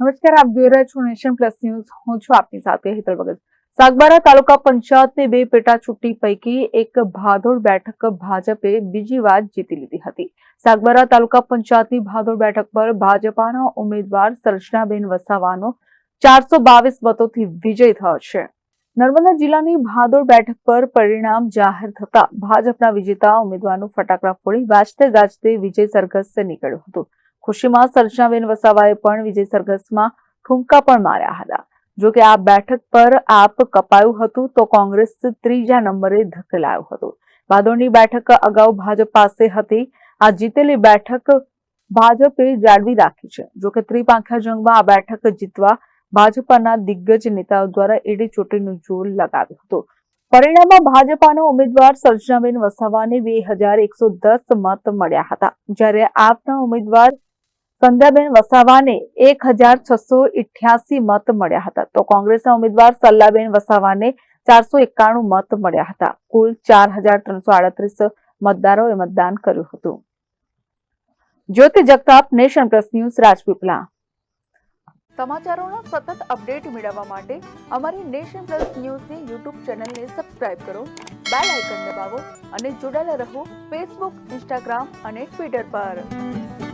નમસ્કાર, આપ જોઈ રહ્યા છો નેશન પ્લસ ન્યૂઝ. હું છું આપની સાથે હેતલ ભગત. સાગબારા તાલુકા પંચાયતની બે પેટા ચૂંટણી પૈકી એક ભાદોડ બેઠક ભાજપે બીજી વાર જીતી લીધી હતી. સાગબારા તાલુકા પંચાયતની ભાદોડ બેઠક પર ભાજપાના ઉમેદવાર સર્જનાબેન વસાવાનો ચારસો બાવીસ મતોથી વિજય થયો છે. નર્મદા જિલ્લાની ભાદોડ બેઠક પર પરિણામ જાહેર થતા ભાજપના વિજેતા ઉમેદવારનું ફટાકડા ફોડી વાજતે ગાજતે વિજય સરઘસ નીકળ્યું હતું. ખુશીમાં સર્જનાબેન વસાવાએ પણ વિજય સરઘસમાં ઠુમકા પણ માર્યા હતા. જો કે આ બેઠક પર આપ કપાયું હતું તો કોંગ્રેસ ત્રીજા નંબરે ધકેલાયું હતું. ભાદોડની બેઠક અગાઉ ભાજપ પાસે હતી. આ જીતેલી બેઠક ભાજપે જાળવી રાખી છે. જો કે ત્રિપાંખ્યા જંગમાં આ બેઠક જીતવા ભાજપના દિગ્ગજ નેતાઓ દ્વારા એડી ચોટીનું જોર લગાવ્યું હતું. પરિણામમાં ભાજપાના ઉમેદવાર સર્જનાબેન વસાવાને બે હજાર એકસો દસ મત મળ્યા હતા. જ્યારે આપના ઉમેદવાર સંધ્યાબેન વસાવાને એક હજાર છસો ઇઠ્યાસી મત મળ્યા હતા. તો કોંગ્રેસના ઉમેદવાર સલ્લાબેન વસાવાને ચારસો એકાણું મત મળ્યા હતા. કુલ ચાર હજાર ત્રણસો આડત્રીસ મતદારોએ મતદાન કર્યું હતું. Jyoti Jagtap Nation Plus News Rajpipla. સમાચારોનો સતત અપડેટ મેળવવા માટે અમારી નેશન પ્લસ ન્યૂઝની યુટ્યુબ ચેનલને સબસ્ક્રાઇબ કરો, બેલ આઇકન દબાવો અને જોડાયેલા રહો ફેસબુક, ઇન્સ્ટાગ્રામ અને ટ્વિટર પર.